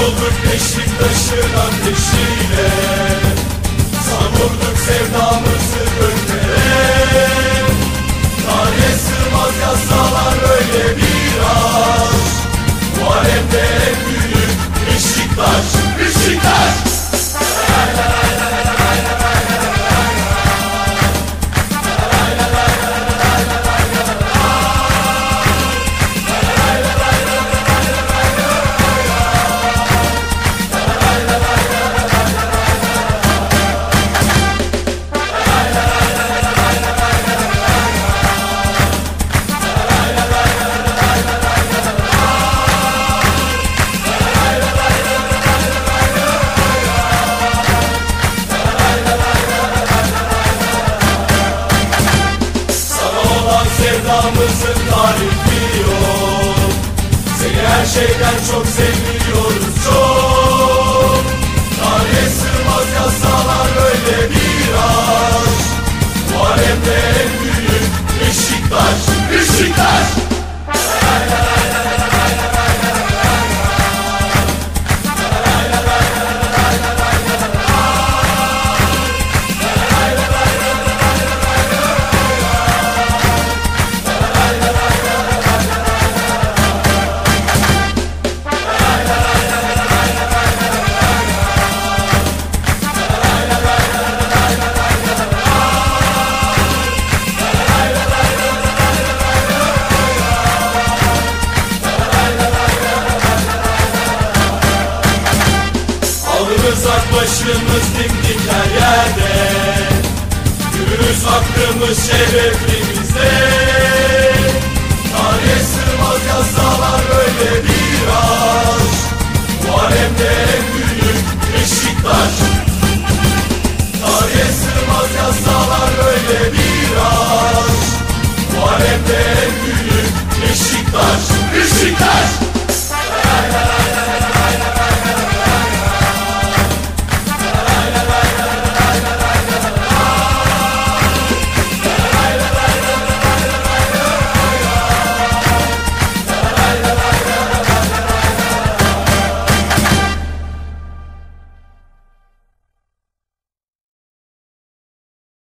Vurulduk Beşiktaş'ın ateşiyle. Savurduk sevdamızı sevdamızın tarifi yok. Seni her şeyden çok seviyorum. başımız dimdik her yerde. Yürürüz hakkımız şereflimizde Tarihe sığmaz yasalar böyle biraz Bu alemde en büyük Beşiktaş. Tarihe sığmaz yasalar böyle biraz Bu alemde en büyük Beşiktaş. Beşiktaş!